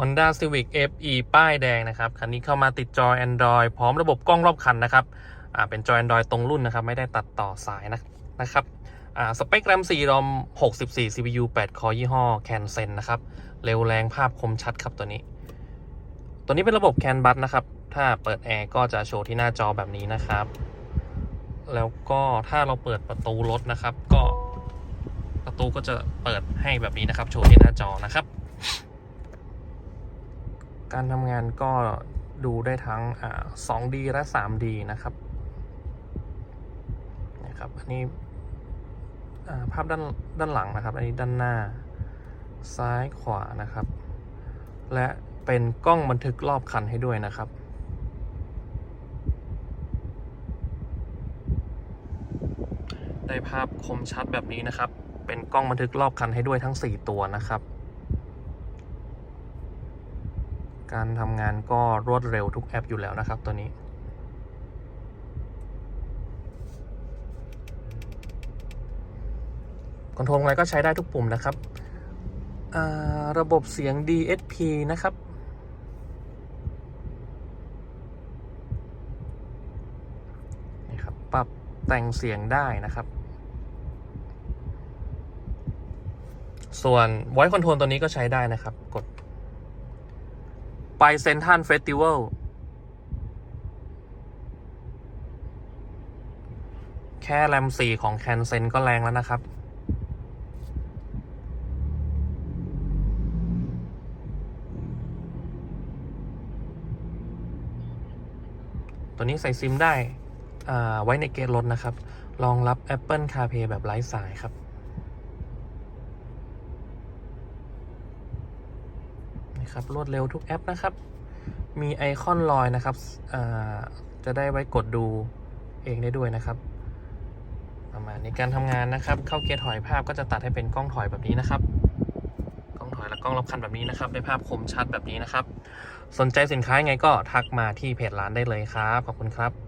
Honda Civic FE ป้ายแดงนะครับคันนี้เข้ามาติดจอ Android พร้อมระบบกล้องรอบคันนะครับอ่าเป็นจอ Android ตรงรุ่นนะครับ ไม่ได้ตัดต่อสายนะนะครับอ่าสเปค RAM 4 ROM 64 CPU 8 Core ยี่ห้อ Cansen นะครับ เร็วแรงภาพคมชัดครับตัวนี้ ตัวนี้เป็นระบบ CAN bus นะครับ ถ้าเปิดแอร์ก็จะโชว์ที่หน้าจอแบบนี้นะครับ แล้วก็ถ้าเราเปิดประตูรถนะครับ ก็ประตูก็จะเปิดให้แบบนี้นะครับ โชว์ที่หน้าจอนะครับ การทำงานก็ดูได้ทั้ง 2D และ 3D นะครับนะครับอันนี้ภาพด้านด้านหลังนะครับ อันนี้ด้านหน้าซ้ายขวานะครับ และเป็นกล้องบันทึกรอบคันให้ด้วยนะครับ ได้ภาพคมชัดแบบนี้นะครับ เป็นกล้องบันทึกรอบคันให้ด้วยทั้ง 4 ตัวนะครับ การทำงานก็รวดเร็วทุกแอปอยู่แล้วนะครับตัวนี้คอนโทรลอะไรก็ใช้ได้ทุกปุ่มนะครับ ระบบเสียง DSP นะครับ นี่ครับ ปรับแต่งเสียงได้นะครับ ส่วน voice control ตัวนี้ก็ใช้ได้นะครับ กด ไปเซนทันเฟสติวัลแค่แรมสี่ของแคนเซนก็แรงแล้วนะครับ ตัวนี้ใส่ซิมได้ไว้ในเกจรถนะครับ รองรับ Apple CarPlay แบบไร้สายครับ นะ ครับรวดเร็วทุกแอปนะครับ มีไอคอนลอยนะครับจะได้ไว้กดดูเองได้ด้วยนะครับ ประมาณนี้การทำงานนะครับ เข้าเกียร์ถอยภาพก็จะตัดให้เป็นกล้องถอยแบบนี้นะครับ กล้องถอยและกล้องรับคันแบบนี้นะครับ ได้ภาพคมชัดแบบนี้นะครับ สนใจสินค้าไงก็ทักมาที่เพจร้านได้เลยครับ ขอบคุณครับ